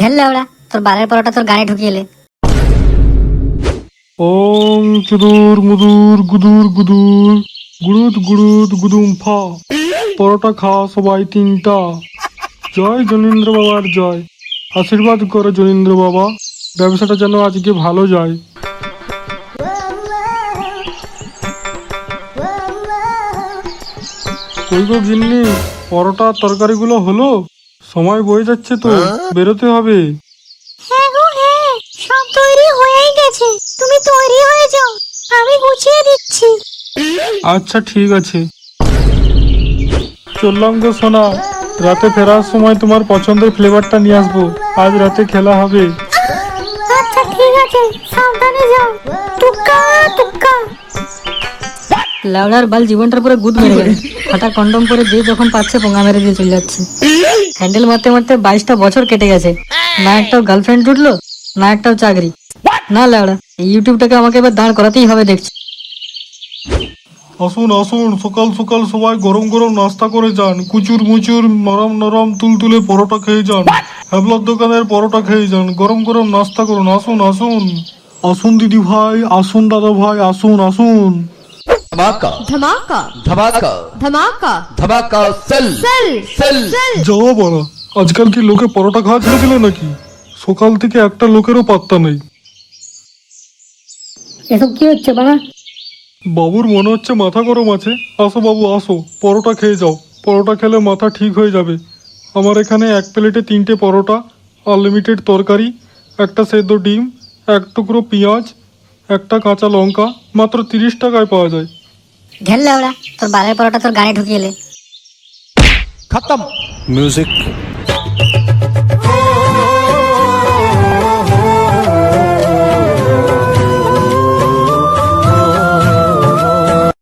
ঘেললে ওরা, তোর বালের পরোটা তোর গায়ে ঢুকিয়ে এলে ওং চুদুর মুদুর গুদুর গুদুর গুড়ুদ গুড়ুদ গুদুম ফা। পরোটা খা সবাই তিনটা। জয় জনীন্দ্র বাবার জয়। আশীর্বাদ করো জনীন্দ্র বাবা। ব্যবসাটা যেন আজকে ভালো যায়। কই গো পরোটা তরকারিগুলো হলো? সময় বয়ে যাচ্ছে তো বেরোতে হবে। হ্যাঁ গো হ্যাঁ সব তৈরি হয়েই গেছে। তুমি তৈরি হয়ে যাও আমি গুছিয়ে দিচ্ছি। আচ্ছা ঠিক আছে। চললাম গো সোনা রাতে ফেরার সময় তোমার পছন্দের ফ্লেভারটা নিয়ে আসব। আজ রাতে খেলা হবে। আচ্ছা ঠিক আছে সাবধানে যাও। লাউডার বাল জীবনটার পুরো গুদ মেরে গেল ফাটা কন্ডম পরে যে যখন পাচ্ছে পোঙা মেরে দিয়ে চলে যাচ্ছে। হ্যান্ডেল মারতে মারতে বাইশটা বছর কেটে গেছে। না একটাও গার্লফ্রেন্ড জুটলো না একটাও চাকরি। না লাউডা এই ইউটিউবটাকে আমাকে এবার দাঁড় করাতেই হবে দেখছি। আসুন আসুন সকাল সকাল সবাই গরম গরম নাস্তা করে যান। কুচুর মুচুর নরম নরম তুলতুলে পরোটা খেয়ে যান। হ্যাবলার দোকানের পরোটা খেয়ে যান। গরম গরম নাস্তা করুন। আসুন আসুন। আসুন দিদি ভাই আসুন দাদা ভাই আসুন আসুন। धमाका धमाका धमाका धमाका धमाका सेल सेल सेल যাওয়া বলা আজকাল কি লোকে পরোটা খাওয়া ছেড়ে দিল নাকি সকাল থেকে একটা লোকেরও পাত্তা নেই এসব কি হচ্ছে বাবা বাবুর মনে হচ্ছে মাথা গরম আছে আসো বাবু আসো পরোটা খেয়ে যাও পরোটা খেলে মাথা ঠিক হয়ে যাবে আমার এখানে এক প্লেটে তিনটে পরোটা আনলিমিটেড তরকারি একটা সেদ্ধ ডিম এক টুকরো পেঁয়াজ একটা কাঁচা লঙ্কা মাত্র তিরিশ টাকায় পাওয়া যায় ধ্যান লেওড়া তোর বালের পরোটা তোর গানে ঢুকিয়ে খতম মিউজিক